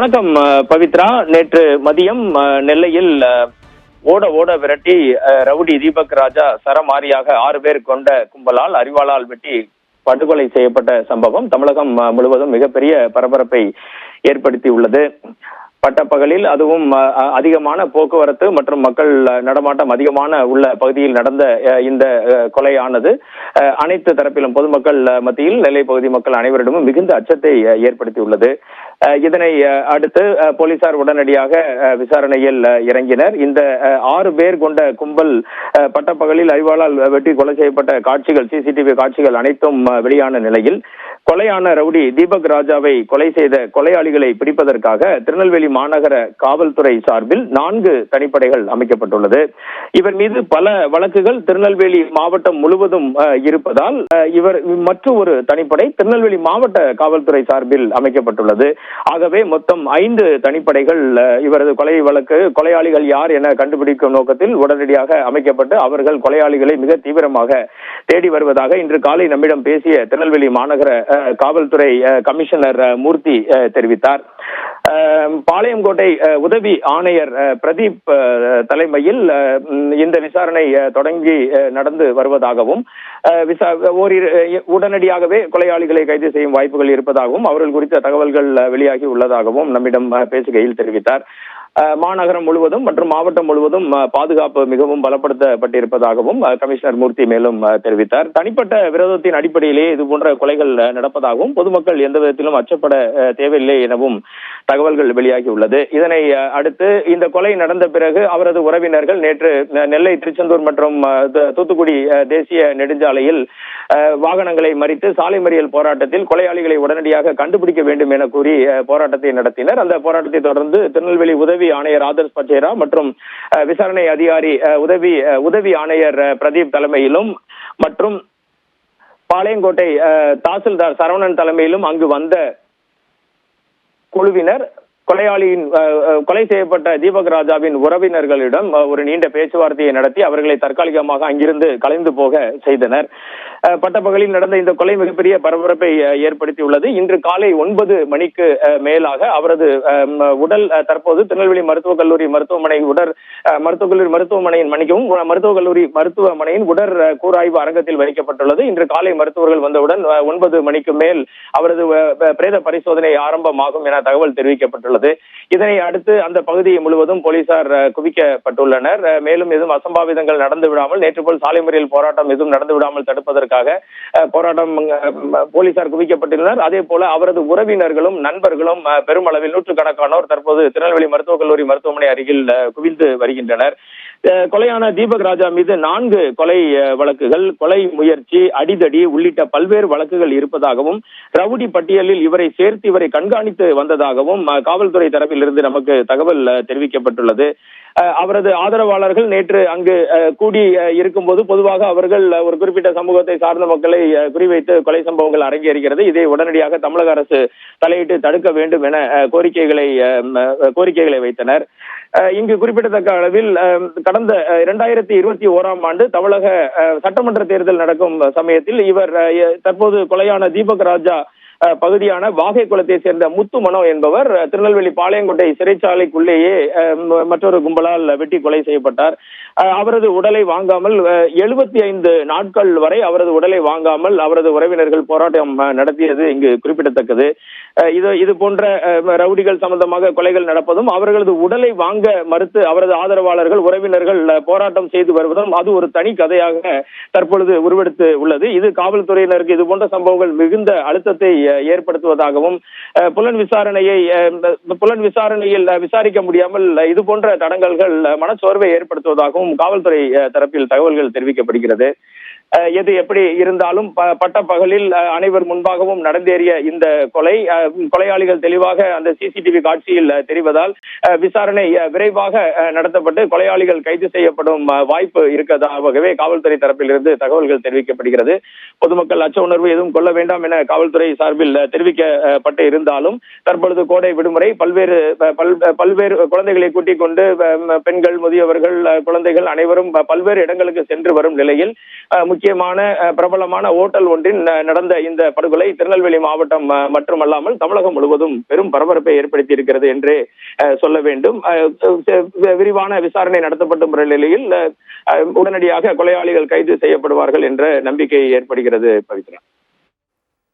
வணக்கம் பவித்ரா. நேற்று மதியம் நெல்லையில் ஓட ஓட விரட்டி ரவுடி தீபக் ராஜா சரமாரியாக ஆறு பேர் கொண்ட கும்பலால் அறிவாளால் வெட்டி படுகொலை செய்யப்பட்ட சம்பவம் தமிழகம் முழுவதும் மிகப்பெரிய பரபரப்பை ஏற்படுத்தி உள்ளது பட்டப்பகலில் அதுவும் அதிகமான போக்குவரத்து மற்றும் மக்கள் நடமாட்டம் அதிகமான உள்ள பகுதியில் நடந்த இந்த கொலையானது அனைத்து தரப்பிலும் பொதுமக்கள் மத்தியில் நெல்லை பகுதி மக்கள் அனைவரிடமும் மிகுந்த அச்சத்தை ஏற்படுத்தியுள்ளது. இதனை அடுத்து போலீசார் உடனடியாக விசாரணையில் இறங்கினர். இந்த ஆறு பேர் கொண்ட கும்பல் பட்டப்பகலில் அறிவாளால் வெட்டி கொலை செய்யப்பட்ட காட்சிகள் சிசிடிவி காட்சிகள் அனைத்தும் வெளியான நிலையில் கொலையான ரவுடி தீபக் ராஜாவை கொலை செய்த கொலையாளிகளை பிடிப்பதற்காக திருநெல்வேலி மாநகர காவல்துறை சார்பில் நான்கு தனிப்படைகள் அமைக்கப்பட்டுள்ளது. இவர் மீது பல வழக்குகள் திருநெல்வேலி மாவட்டம் முழுவதும் இருப்பதால் இவர் மற்ற ஒரு தனிப்படை திருநெல்வேலி மாவட்ட காவல்துறை சார்பில் அமைக்கப்பட்டுள்ளது. ஆகவே மொத்தம் ஐந்து தனிப்படைகள் இவரது கொலை வழக்கு கொலையாளிகள் யார் என கண்டுபிடிக்கும் நோக்கத்தில் உடனடியாக அமைக்கப்பட்டு அவர்கள் கொலையாளிகளை மிக தீவிரமாக தேடி வருவதாக இன்று காலை நம்மிடம் பேசிய திருநெல்வேலி மாநகர காவல்துறை கமிஷனர் மூர்த்தி தெரிவித்தார். பாளையங்கோட்டை உதவி ஆணையர் பிரதீப் தலைமையில் இந்த விசாரணை தொடங்கி நடந்து வருவதாகவும் விசா ஓரிரு உடனடியாகவே கொலையாளிகளை கைது செய்யும் வாய்ப்புகள் இருப்பதாகவும் அவர்கள் குறித்த தகவல்கள் வெளியாகி உள்ளதாகவும் நம்மிடம் பேசுகையில் தெரிவித்தார். மாநகரம் முழுவதும் மற்றும் மாவட்டம் முழுவதும் பாதுகாப்பு மிகவும் பலப்படுத்தப்பட்டிருப்பதாகவும் கமிஷனர் மூர்த்தி மேலும் தெரிவித்தார். தனிப்பட்ட விரோதத்தின் அடிப்படையிலேயே இது போன்ற கொலைகள் நடப்பதாகவும் பொதுமக்கள் எந்த விதத்திலும் அச்சப்பட தேவையில்லை எனவும் தகவல்கள் வெளியாகி உள்ளது இதனை அடுத்து இந்த கொலை நடந்த பிறகு அவரது உறவினர்கள் நேற்று நெல்லை திருச்செந்தூர் மற்றும் தூத்துக்குடி தேசிய நெடுஞ்சாலையில் வாகனங்களை மறித்து சாலை மறியல் போராட்டத்தில் கொலையாளிகளை உடனடியாக கண்டுபிடிக்க வேண்டும் என கூறி போராட்டத்தை நடத்தினர். அந்த போராட்டத்தை தொடர்ந்து திருநெல்வேலி உதவி ஆணையர் ஆதர்ஷ் பச்சேரா மற்றும் விசாரணை அதிகாரி உதவி உதவி ஆணையர் பிரதீப் தலைமையிலும் மற்றும் பாளையங்கோட்டை தாசில்தார் சரவணன் தலைமையிலும் அங்கு வந்த குழுவினர் கொலையாளியின் கொலை செய்யப்பட்ட தீபக் ராஜாவின் உறவினர்களிடம் ஒரு நீண்ட பேச்சுவார்த்தையை நடத்தி அவர்களை தற்காலிகமாக அங்கிருந்து கலைந்து போக செய்தனர். பட்டப்பகலில் நடந்த இந்த கொலை மிகப்பெரிய பரபரப்பை ஏற்படுத்தியுள்ளது. இன்று காலை ஒன்பது மணிக்கு மேலாக அவரது உடல் தற்போது திருநெல்வேலி மருத்துவக் கல்லூரி மருத்துவமனை உடற் மருத்துவக் கல்லூரி மருத்துவமனையின் மன்னிக்கவும் மருத்துவக் கல்லூரி மருத்துவமனையின் உடற் கூராய்வு அரங்கத்தில் வைக்கப்பட்டுள்ளது. இன்று காலை மருத்துவர்கள் வந்தவுடன் ஒன்பது மணிக்கு மேல் அவரது பிரேத பரிசோதனை ஆரம்பமாகும் என தகவல் தெரிவிக்கப்பட்டுள்ளது. இதனை அடுத்து அந்த பகுதி முழுவதும் போலீசார் குவிக்கப்பட்டுள்ளனர். மேலும் எதுவும் அசம்பாவிதங்கள் நடந்து விடாமல் நேற்று போல் சாலை முறையில் போராட்டம் எதுவும் நடந்து விடாமல் தடுப்பதற்காக போராட்டம் போலீசார் குவிக்கப்பட்டுள்ளனர் அதே போல அவரது உறவினர்களும் நண்பர்களும் பெருமளவில் நூற்றுக்கணக்கானோர் தற்போது திருநெல்வேலி மருத்துவக் கல்லூரி மருத்துவமனை அருகில் குவிந்து வருகின்றனர். கொலையான தீபக் ராஜா மீது நான்கு கொலை வழக்குகள் கொலை முயற்சி அடிதடி உள்ளிட்ட பல்வேறு வழக்குகள் இருப்பதாகவும் ரவுடி பட்டியலில் இவரை சேர்த்து இவரை கண்காணித்து வந்ததாகவும் காவல்துறை காவல்துறை தரப்பிலிருந்து நமக்கு தகவல் தெரிவிக்கப்பட்டுள்ளது. அவரது ஆதரவாளர்கள் நேற்று அங்கு அஹ், கூடி இருக்கும்போது பொதுவாக அவர்கள் ஒரு குறிப்பிட்ட சமூகத்தை சார்ந்த மக்களை குறிவைத்து கொலை சம்பவங்கள் அரங்கேறுகிறது. இதை உடனடியாக தமிழக அரசு தலையிட்டு தடுக்க வேண்டும் என கோரிக்கைகளை அஹ், கோரிக்கைகளை வைத்தனர். இங்கு குறிப்பிடத்தக்க அளவில் கடந்த இரண்டாயிரத்தி இருபத்தி ஓராம் ஆண்டு தமிழக அஹ், சட்டமன்ற தேர்தல் நடக்கும் சமயத்தில் இவர் அஹ், தற்போது கொலையான தீபக் ராஜா அஹ், பகுதியான வாகை குளத்தை சேர்ந்த முத்து மனோ என்பவர் திருநெல்வேலி பாளையங்கோட்டை சிறைச்சாலைக்குள்ளேயே மற்றொரு கும்பலால் வெட்டி கொலை செய்யப்பட்டார். அவரது உடலை வாங்காமல் எழுபத்தி ஐந்து நாட்கள் வரை அவரது உடலை வாங்காமல் அவரது உறவினர்கள் போராட்டம் நடத்தியது இங்கு குறிப்பிடத்தக்கது. இது இது போன்ற ரவுடிகள் சம்பந்தமாக கொலைகள் நடப்பதும் அவர்களது உடலை வாங்க மறுத்து அவரது ஆதரவாளர்கள் உறவினர்கள் போராட்டம் செய்து வருவதும் அது ஒரு தனி கதையாக தற்பொழுது உருவெடுத்து உள்ளது. இது காவல்துறையினருக்கு இது போன்ற சம்பவங்கள் மிகுந்த அழுத்தத்தை ஏற்படுத்துவதாகவும் புலன் விசாரணையை புலன் விசாரணையில் விசாரிக்க முடியாமல் இது போன்ற தடங்கல்கள் மனச்சோர்வை ஏற்படுத்துவதாகவும் காவல்துறை தரப்பில் தகவல்கள் தெரிவிக்கப்படுகிறது. எது எப்படி இருந்தாலும் ப- பட்ட பகலில் அனைவர் முன்பாகவும் நடந்தேறிய இந்த கொலை கொலையாளிகள் தெளிவாக அந்த சிசிடிவி காட்சியில் தெரிவதால் விசாரணை விரைவாக நடத்தப்பட்டு கொலையாளிகள் கைது செய்யப்படும் வாய்ப்பு இருக்கதாகவே காவல்துறை தரப்பிலிருந்து தகவல்கள் தெரிவிக்கப்படுகிறது. பொதுமக்கள் அச்ச உணர்வு எதுவும் கொள்ள வேண்டாம் என காவல்துறை சார்பில் தெரிவிக்கப்பட்டு இருந்தாலும் தற்பொழுது கோடை விடுமுறை பல்வேறு பல் பல்வேறு குழந்தைகளை கூட்டிக் கொண்டு பெண்கள் முதியவர்கள் குழந்தைகள் அனைவரும் பல்வேறு இடங்களுக்கு சென்று வரும் நிலையில் முக்கியமான பிரபலமான ஓட்டல் ஒன்றின் நடந்த இந்த படுகொலை திருநெல்வேலி மாவட்டம் மட்டுமல்லாமல் தமிழகம் முழுவதும் பெரும் பரபரப்பை ஏற்படுத்தி இருக்கிறது என்றே அஹ், சொல்ல வேண்டும். விரிவான விசாரணை நடத்தப்பட்டு வரும் நிலையில் உடனடியாக கொலையாளிகள் கைது செய்யப்படுவார்கள் என்ற நம்பிக்கை ஏற்படுகிறது பவித்ரா.